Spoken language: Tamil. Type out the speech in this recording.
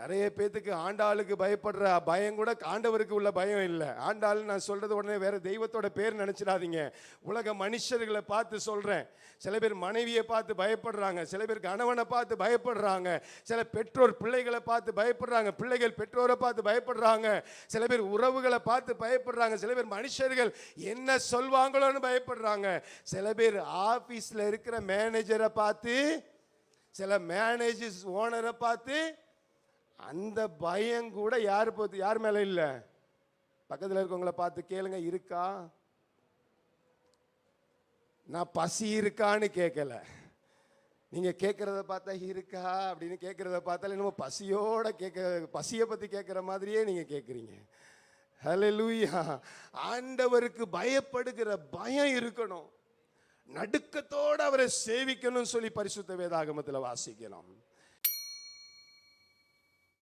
நிறைய பேத்துக்கு ஆண்டாளுக்கு பயப்படுற பயம் கூட ஆண்டவருக்கு உள்ள பயம் இல்லை. ஆண்டாள் நான் சொல்றது உடனே வேற தெய்வத்தோட பேர் நினைச்சிடாதீங்க. உலக மனுஷர்களை பார்த்து சொல்றேன். சில பேர் மனைவியை பார்த்து பயப்படுறாங்க. சில பேர் கணவனை பார்த்து பயப்படுறாங்க. சில பெற்றோர் பிள்ளைகளை பார்த்து பயப்படுறாங்க. பிள்ளைகள் பெற்றோரை பார்த்து பயப்படுறாங்க. சில பேர் உறவுகளை பார்த்து பயப்படுறாங்க. சில பேர் மனுஷர்கள் என்ன சொல்வாங்களோன்னு பயப்படுறாங்க. சில பேர் ஆபீஸ்ல இருக்கிற மேனேஜரை பார்த்து சில மேனேஜர்ஸ் ஓனரை பார்த்து அந்த பயம் கூட யார் பார்த்து யார் மேலே இல்லை? பக்கத்தில் இருக்கவங்கள பார்த்து கேளுங்க இருக்கா? நான் பசி இருக்கான்னு கேட்கல நீங்கள் கேட்குறத பார்த்தா இருக்கா? அப்படின்னு கேட்குறத பார்த்தாலே என்னமோ பசியோட கேட்க பசியை பற்றி கேட்குற மாதிரியே நீங்கள் கேட்குறீங்க ஹalleluya ஆண்டவருக்கு பயப்படுகிற பயம் இருக்கணும். நடுக்கத்தோடு அவரை சேவிக்கணும்னு சொல்லி பரிசுத்த வேதாகமத்தில் வாசிக்கலாம்